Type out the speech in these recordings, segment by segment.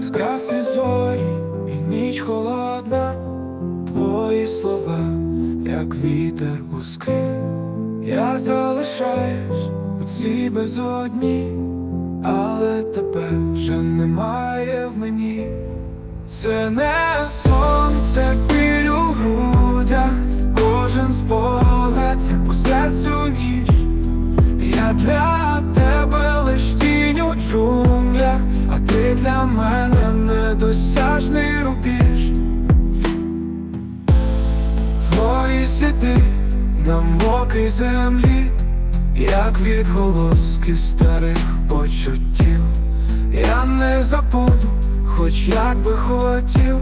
Згасні зорі і ніч холодна, твої слова, як вітер гуски. Я залишаюсь у цій безодні, але тебе вже немає в мені. Це не сонце біль у грудях, кожен спогад по серцю ніч. Я для тебе лиш тінь у джунглях, а ти для мене недосяжний рубіж. Твої сліди на мокрій землі, як відголоски старих почуттів. Я не забуду, хоч як би хотів,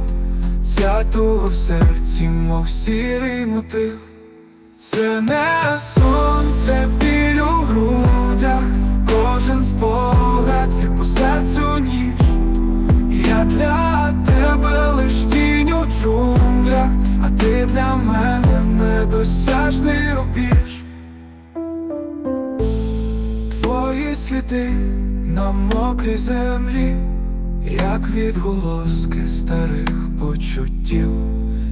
ця туга в серці, мов сірий мотив. Це не сонце ти для мене недосяжний рубіж. Твої сліди на мокрій землі, як відголоски старих почуттів.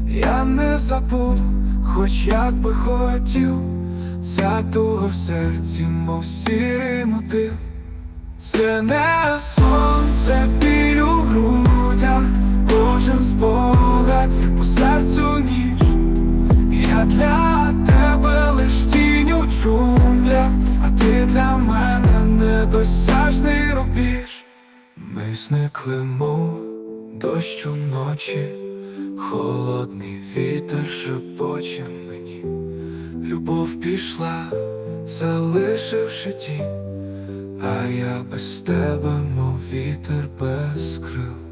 Я не забуду, хоч як би хотів, ця туга в серці, мов сірий мотив. Це не сонце джунглях, а ти для мене недосяжний рубіж. Ми зникли, мов дощ уночі, холодний вітер шепоче мені. Любов пішла, залишивши тінь, а я без тебе, мов вітер без крил.